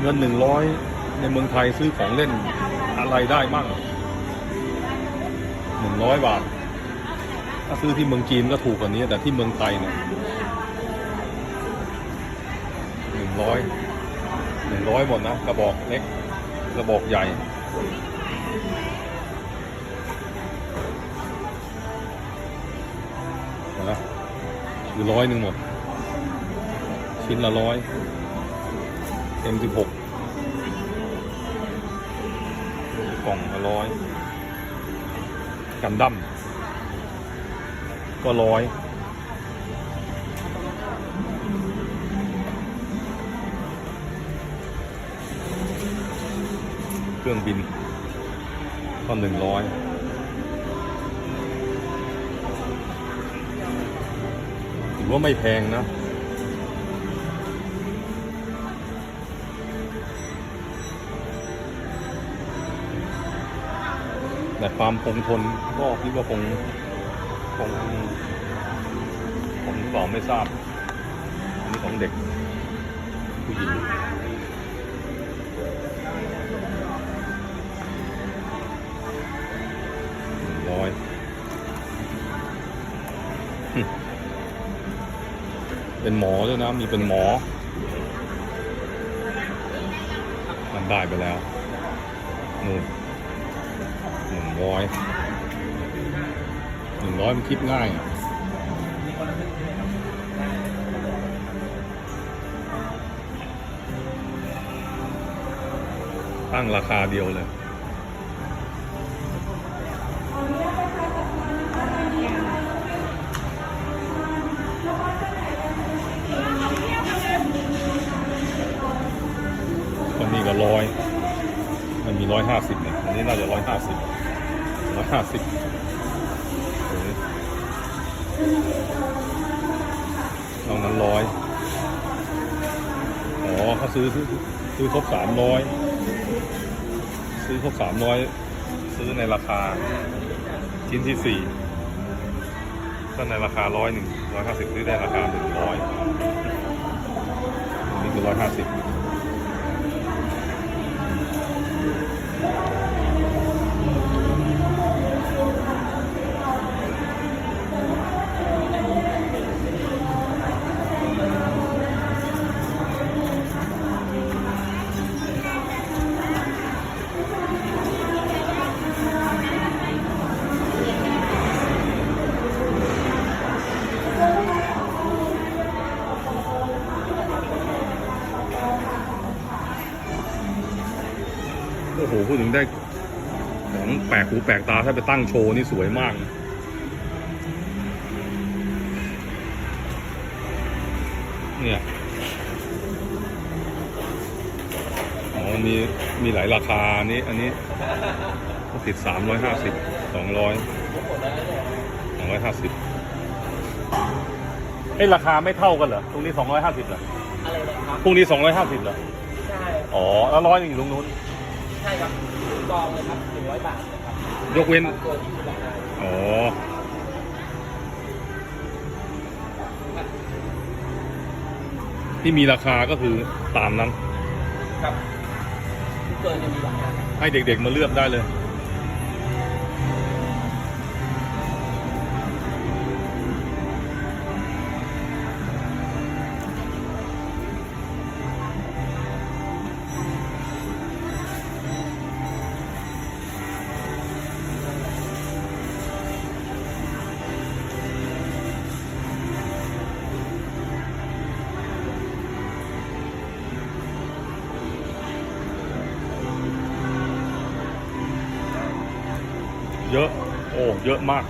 เงินหนึ่งร้อยในเมืองไทยซื้อของเล่นอะไรได้มั่งหนึ่งร้อยบาท ถ้าซื้อที่เมืองจีนก็ถูกกว่านี้ แต่ที่เมืองไทยเนี่ยหนึ่งร้อยหนึ่งร้อยหมดนะ กระบอกเล็ก กระบอกใหญ่นะคือร้อยหนึ่งหมด ชิ้นละร้อย M16 ล่องร้อยกันดั้มก็ร้อยเครื่องบินก็หนึ่งร้อยถือว่าไม่แพงนะ แต่ความคงทนก็คิดว่าคงคงคงบอกไม่ทราบอันนี้ของเด็กผู้หญิงร้อยเป็นหมอด้วยนะ มีเป็นหมอมันได้ไปแล้วนู่น ร้อยหนึ่งร้อยมันคิดง่ายตั้งราคาเดียวเลยมันมีก็ร้อย มันมีร้อยห้าสิบเนี่ย อันนี้น่าจะร้อยห้าสิบ ร้อยห้าสิบนองนั้นร้อยอ๋อเขาซื้อซื้อครบสามร้อยซื้อครบสามร้อยซื้อในราคา ชิ้นที่สี่ถ้าในราคาร้อยหนึ่งร้อยห้าสิบซื้อได้ราคาหนึ่งร้อยนี่คือร้อยห้าสิบ หูแปลกตาถ้าไปตั้งโชว์นี่สวยมากเนี่ยอ๋อมีมีหลายราคานี้ อันนี้ติดสามร้อยห้าสิบสองร้อยสองร้อยห้าสิบไอ้ราคาไม่เท่ากันเหรอ ตรงนี้สองร้อยห้าสิบเหรอ อะไรครับ พรุ่งนี้สองร้อยห้าสิบเหรอ ใช่ อ๋อ แล้วร้อยหนึ่งอยู่ตรงนู้น ใช่ครับกองเลยครับหนึ่งร้อยบาท ยกเว้น อ๋อ ที่มีราคาก็คือตามนั้น ครับทุกเกินจะมีราคาให้เด็กๆมาเลือกได้เลย เยอะมาก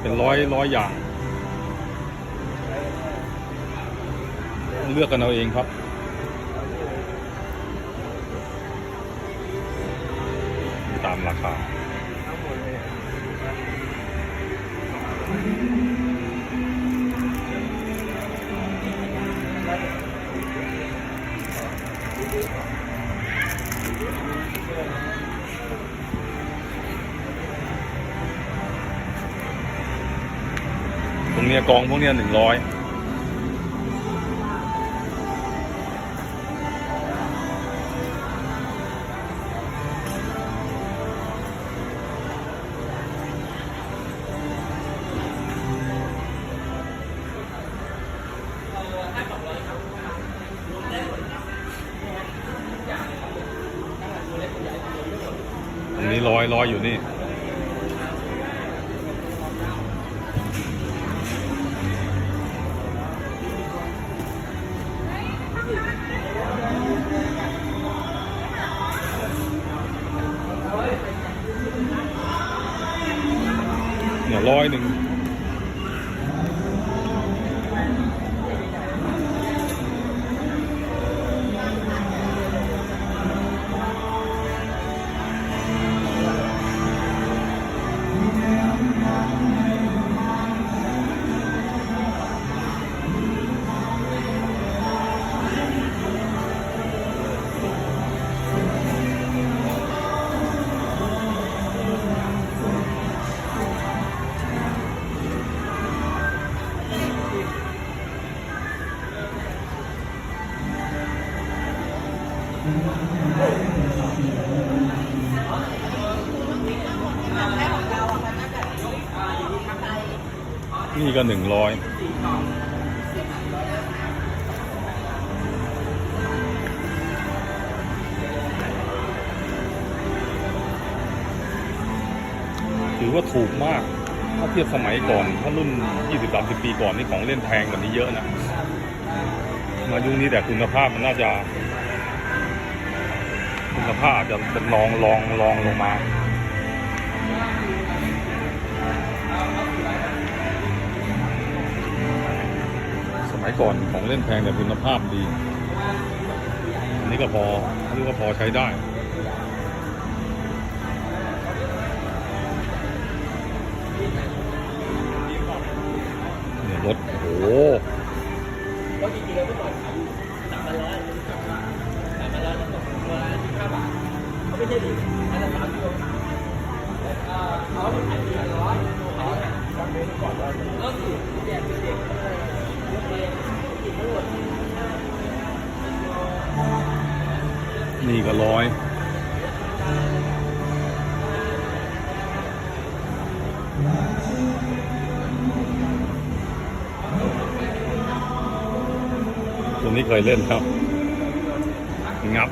เป็นร้อยร้อยอย่าง เลือกกันเอาเองครับตามราคาเนี้กองพวกเนี้ยหนึ่งร้อยอันนี้ร้อยร้อยอยู่นี่ หนึ่งร้อยถือว่าถูกมาก ถ้าเทียบสมัยก่อน ถ้ารุ่น 20-30 ปีก่อนนี่ของเล่นแพงกว่านี้เยอะนะ มายุคนี้แต่คุณภาพมันน่าจะ คุณภาพจจะเป็นรองรองรองลงมา มัยก่อนของเล่นแพงแต่คุณภาพดี อันนี้ก็พออันนี้ก็พอใช้ได้ เคยเล่นครับ งับ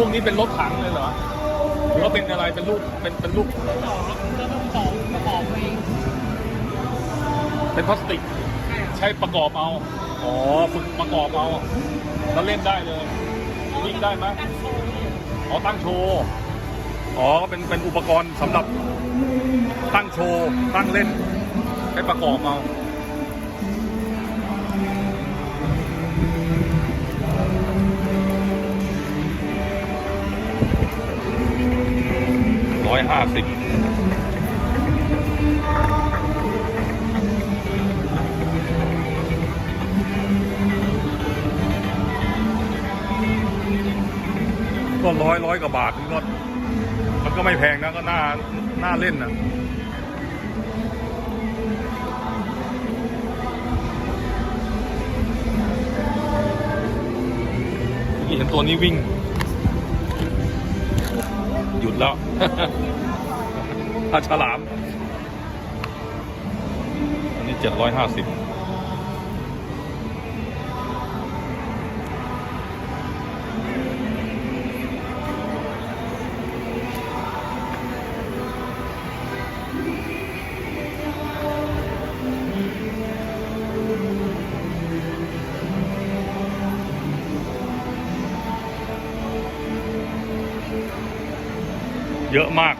วกนี้เป็นรถถังเลยเหรอหรือว่าเป็นอะไรเป็นรูปเป็นเป็นรูปต่อแล้วต้องต่อประกอบเองเป็นพลาสติก ใช้ประกอบเอา อ๋อฝึกประกอบเอา แล้วเล่นได้เลยวิ่งได้ไหมอ๋อตั้งโชว์ อ๋อเป็นเป็นอุปกรณ์สำหรับตั้งโชว์ ตั้งเล่นใช้ประกอบเอา อยห้าสิบก็ร้อยร้อยกว่าบาทนี่ก็มันก็ไม่แพงนะก็น่าน่าเล่นนะนี่เห็นตัวนี้วิ่ง หยุดแล้ว ปลาฉลาม อันนี้เจ็ดร้อยห้าสิบเยอะมาก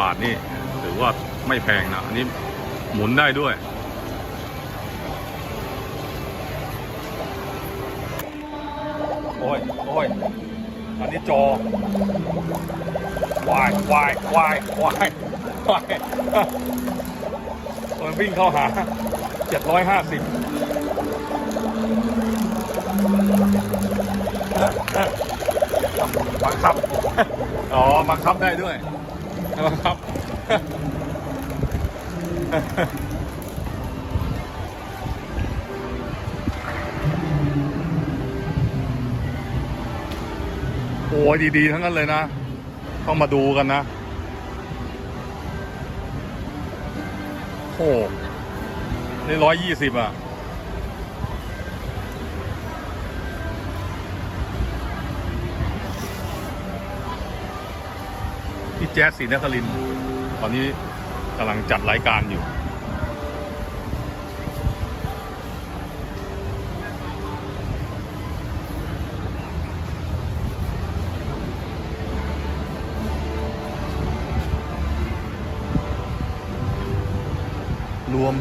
บาทนี่ถือว่าไม่แพงนะ อันนี้หมุนได้ด้วย โอ้ยโอ้ยอันนี้จอวายวายวายวายวายมันวิ่งเข้าหา 750บังคับ อ๋อ บังคับได้ด้วย บังคับโอ้ยดี ๆ ทั้งนั้นเลยนะ ต้องมาดูกันนะ โอ้นี่ร้อยยี่สิบอะ พี่แจ๊สศรีนครินตอนนี้กำลังจัดรายการอยู่ รวม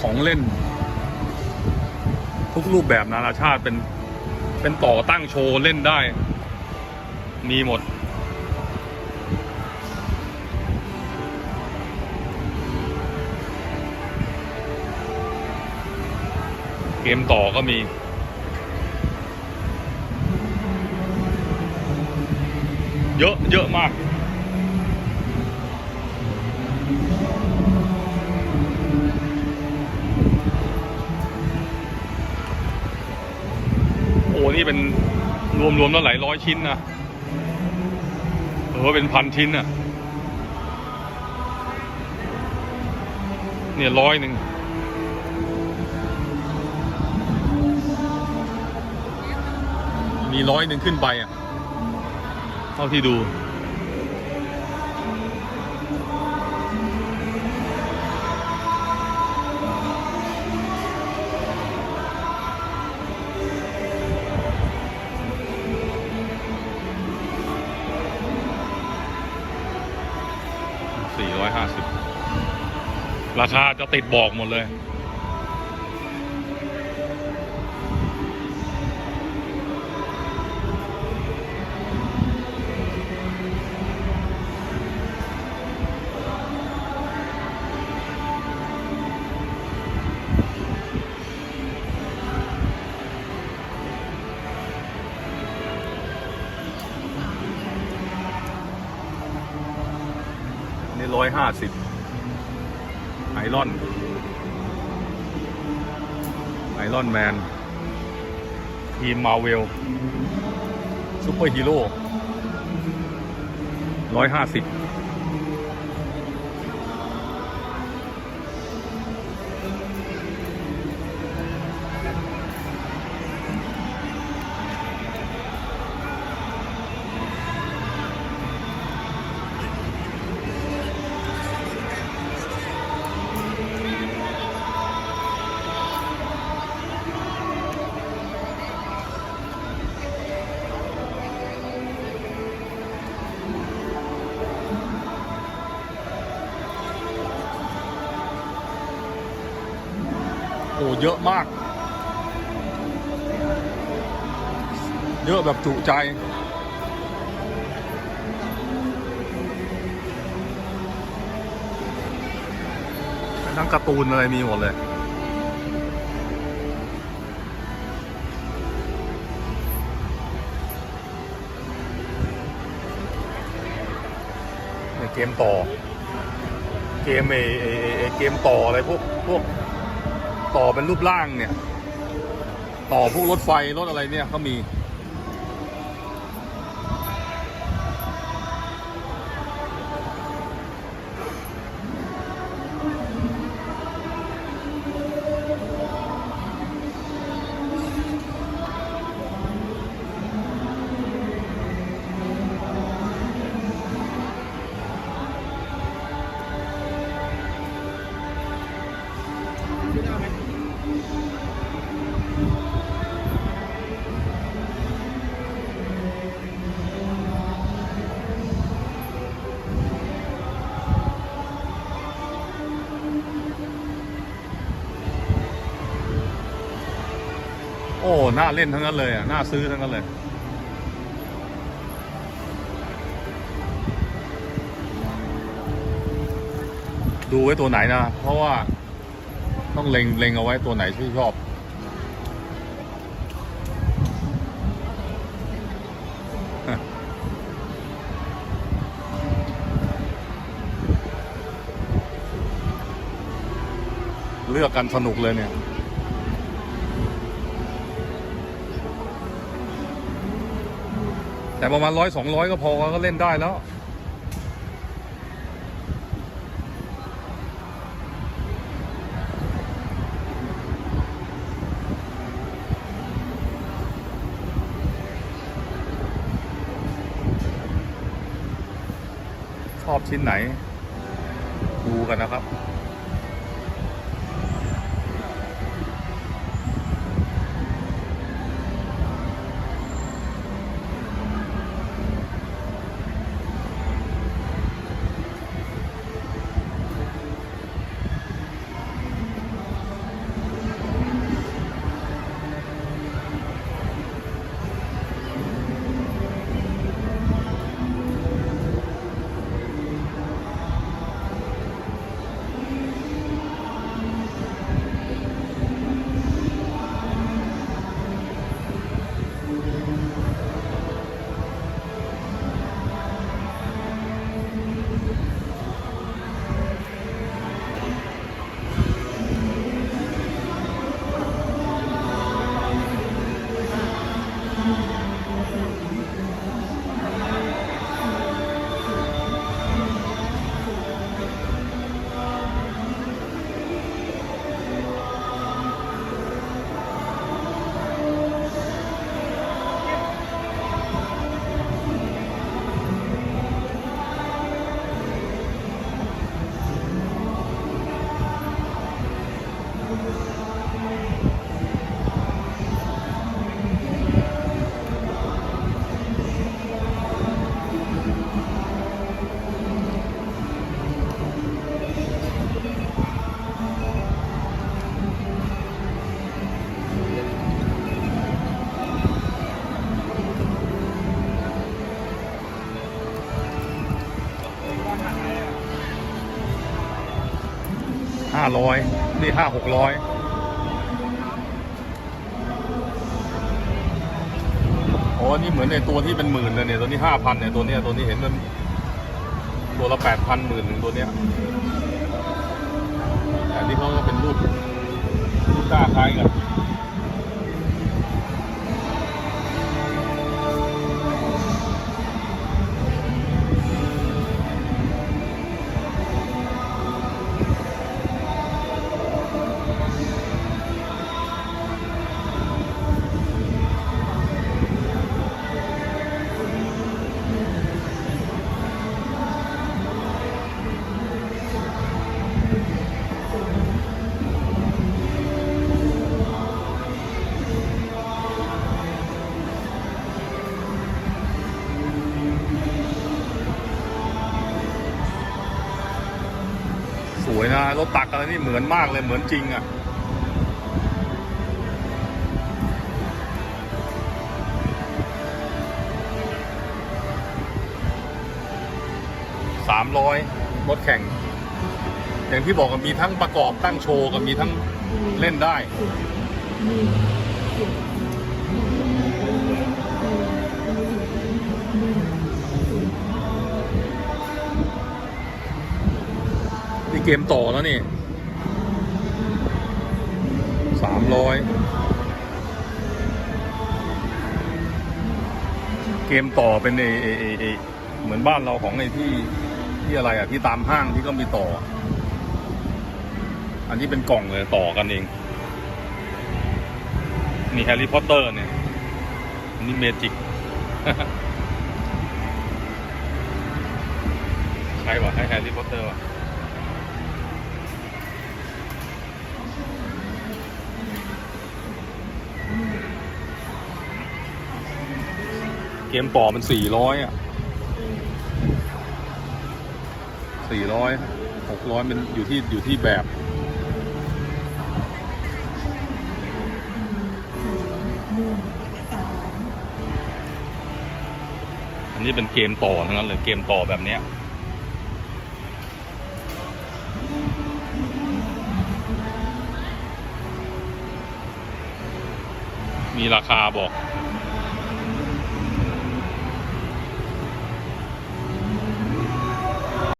ของเล่น ทุกรูปแบบนานาชาติเป็นเป็นต่อตั้งโชว์เล่นได้ มีหมด เกมต่อก็มีเยอะเยอะมาก โอ้ นี่เป็นรวมๆแล้วหลายร้อยชิ้นนะเออเป็นพันชิ้นน่ะเนี่ยร้อยหนึ่ง มีร้อยหนึ่งขึ้นไปอะ เท่าที่ดู สี่ร้อยห้าสิบ ราคาจะติดบอกหมดเลย อยห้าสิบไอรอนไอรอนแมน ทีมมาเวลซูเปอร์ฮีโร่ร้อยห้าสิบ เยอะมาก เยอะแบบจุใจ ทั้งการ์ตูนอะไรมีหมดเลยเกมต่อ เกมไอไอ้ไอ้ไอเกมต่ออะไรพวกพวก ต่อเป็นรูปร่างเนี่ย ต่อพวกรถไฟรถอะไรเนี่ยเขามี น่าเล่นทั้งนั้นเลยอะน่าซื้อทั้งนั้นเลยดูไว้ตัวไหนนะ เพราะว่าต้องเล็งเล็งเอาไว้ตัวไหนที่ชอบ เลือกกันสนุกเลยเนี่ย แต่ประมาณร้อยสองร้อยก็พอก็เล่นได้แล้ว ชอบชิ้นไหน ดูกันนะครับ ร้อยนี่ห้าหกร้อยโอ้นี่เหมือนในตัวที่เป็นหมื่นเลยเนี่ยตัวนี้ห้าพันเนี่ยตัวเนี้ยตัวนี้เห็นมันตัวละแปดพันหมื่นหนึ่งตัวเนี้ยแต่ที่เขาก็เป็นรูปรูปหน้าคล้ายกัน รถตักอะไรนี่เหมือนมากเลยเหมือนจริงอะสามร้อยรถแข่ง อย่างที่บอกกันมีทั้งประกอบตั้งโชว์กับมีทั้งเล่นได้ เกมต่อแล้วนี่สามร้อยเกมต่อเป็นเอเอเอเอเหมือนบ้านเราของไอ้ที่ที่อะไรอะที่ตามห้างที่ก็มีต่อ อันนี้เป็นกล่องเลยต่อกันเอง นี่แฮร์รี่พอตเตอร์เนี่ยอันนี้เมจิกใช่ป่ะให้แฮร์รี่พอตเตอร์ป่ะ เกมต่อมันสี่ร้อยอะสี่ร้อยหกร้อยมันอยู่ที่อยู่ที่แบบอันนี้เป็นเกมต่อทั้งนั้นเลยเกมต่อแบบเนี้ยมีราคาบอก